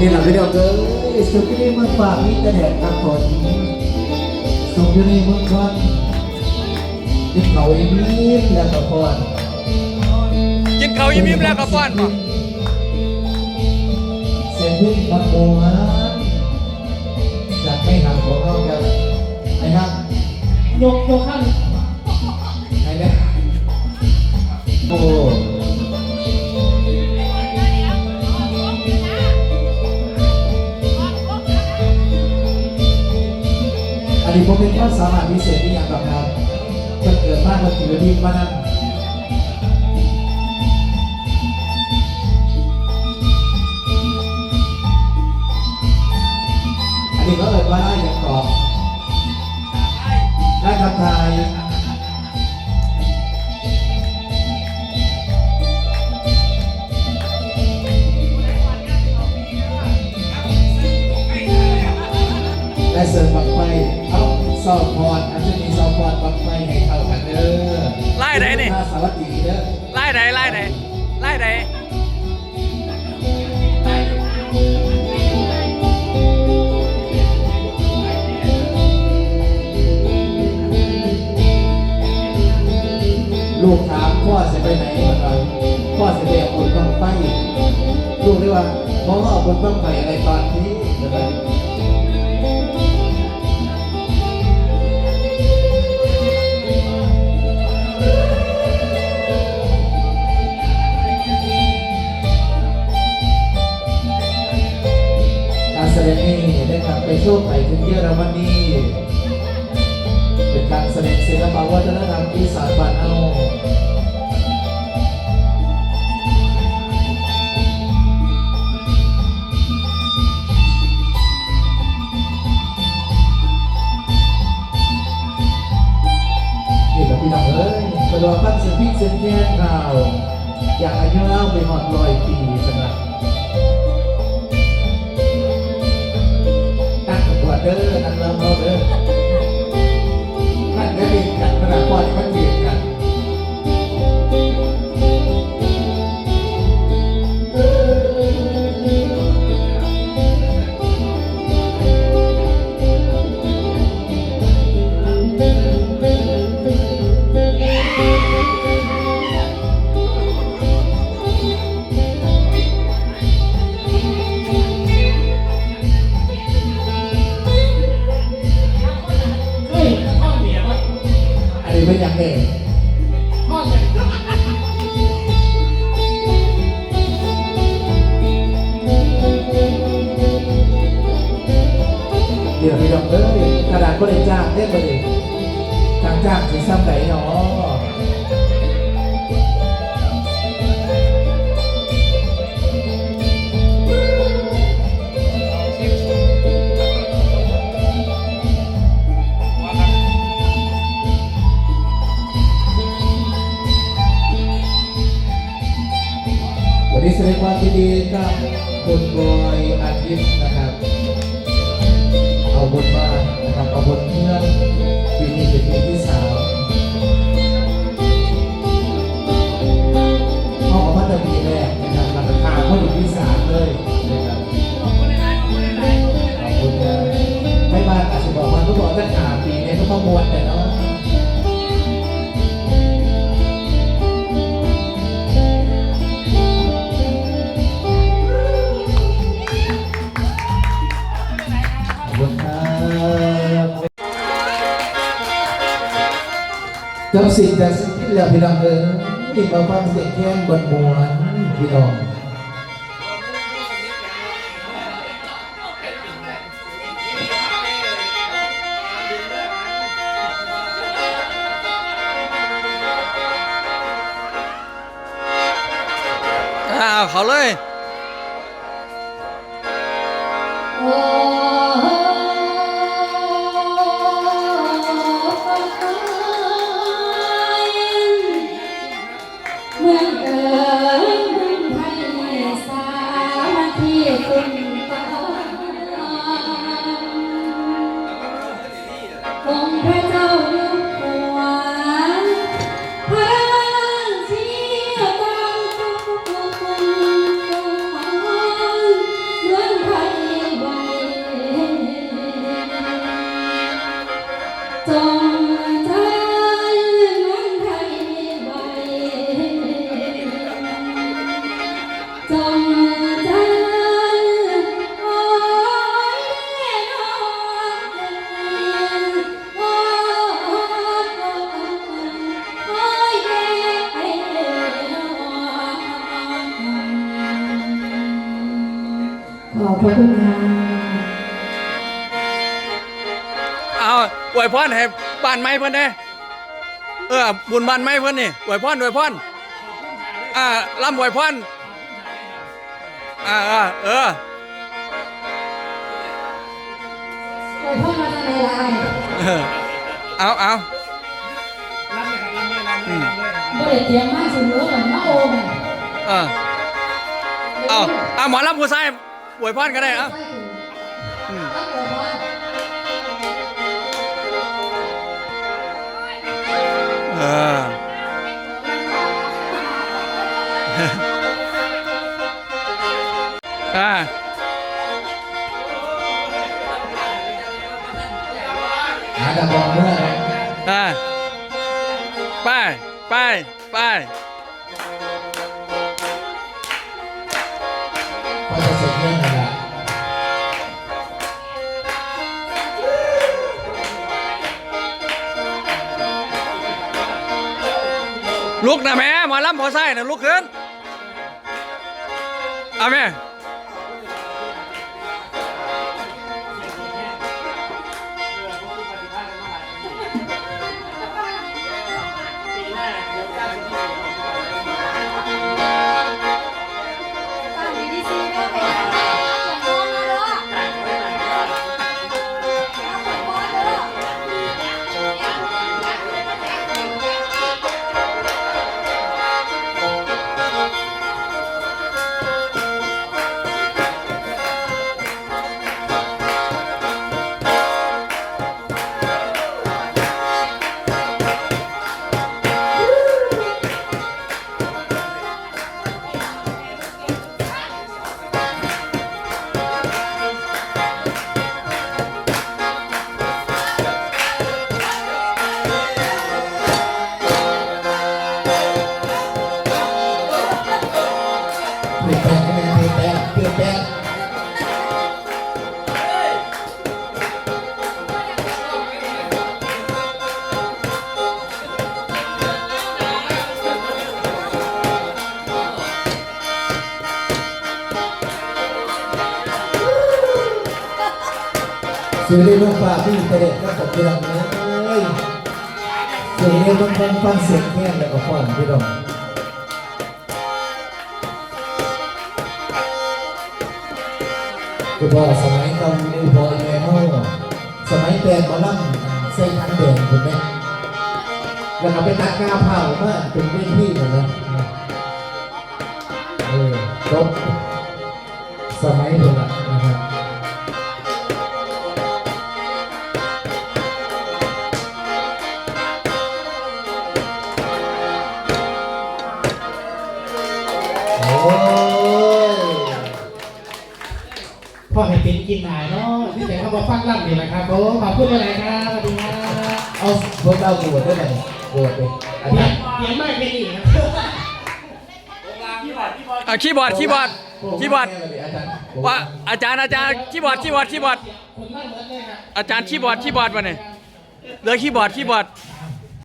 นี่แหละพี่น้องเอ้ยสุขที่นี่เมืองฝากมีแต่แดดกับฝนสุขที่นี่เมืองควันที่เขาอีมีมแล้วก็พรกินเขาวยิ้มยิ้มแล้วก็ป้อนบ่เสียงพึ่งบังโบฮะจากไม่ห่างของเรากันไอ้ครับยกยกข้าง อันนี้ผมเป็นความสามารถพิเศษที่อย่างแบบครับจะเกิดมากกว่าถือว่าดีมากนะอันนี้ก็เลยว่าได้อย่างก่อนได้คำทาย จะไปไหนเหมือนกันพ่อจะไปเอาบนบังไฟลูกเรียกว่าพ่อเอาบนบังไฟอะไรตอนนี้เหมือนกันการแสดงนี้ได้กลับไปโชว์ไปถึงเยอรมนีเป็นการแสดงศิลปวัฒนธรรมอีสานบ้านเอา สียงพี่เก่าอยากอายุเล่าไปหอดลอยปีสนะตั้งกว่าเด้อนั่งละม เป็นอย่างเด็กห้องเนี่ยเดี๋ยวพี่น้องเอ้ยกระดาษก็เลยจ้างเล่นมาดิจ้างจ้างสิซ้ำไหนเนาะ นี้แสดงความยินดีกับคุณบอยอาทิตย์นะครับ เอาบนบ้านะครับเอาบนเพื่อนปีนี้เป็นปีที่สาม จำสิ่งแต่สิ่งที่เหลือพี่น้องเออที่มาฟังเสียงแค้นบนมวนพี่น้องอ้าวเขาเลย อบพระคุณค่ะเอาอวยพรให้บ้านไม้เพิ่นเด้เออบุญบ้านไม้เพิ่นนี่อวยพรอวยพรอ่าร่ำอวยพรอ่าอ่าเออโอ้ยพ่อมาจากไหนล่ะเออเอาเอารับเลยครับรับเลยรับเลยรับเลยครับบ่ได้เตรียมมาสิเหลือเหมือนมาโอมเออเอาเอาหมอลำผู้ชาย อวยพรก็ได้เอาอืมเอออ่าหาดำบอกเมื่อนะอ่าไป ไป ไป ลุกนะแม่หมอลำพอไส้นะลุกขึ้นเอาแม่ เปลี่ยนแปลงแม่เปลี่ยนแปลงเปลี่ยนแปลงสื่อเรื่องฟ้าที่อินเทอร์เน็ตก็ตกที่เราเอ้ยสื่อเรื่องฟังฟังเสียงแค่แล้วก็ฟังพี่น้อง คือพอสมัยตอนนี้พออีเมลสมัยแปลงมาลั่งเส้นทันแดงถูกไหมแล้วก็ไปตัดกาเผามาเป็นเวทีเหมือนนะเออจบสมัยเดียวละนะครั พ่อให้เป็นกินหายเนาะที่ไหนเขาบอกฟังรับนี่แหละครับผมขอบคุณอะไรครับสวัสดีครับเอาพวกเราโหวตได้ไหมโหวตเลยอาเสีจายรงย์เสียงมากแค่นี้ครับอะคีย์บอร์ดคีย์บอร์ดคีย์บอร์ดอาจารย์ว่าอาจารย์อาจารย์คีย์บอร์ดคีย์บอร์ดคีย์บอร์ดคนนั่งเหมือนเลยครับอาจารย์คีย์บอร์ดคีย์บอร์ดมาเนี่ยเหลือคีย์บอร์ดคีย์บอร์ด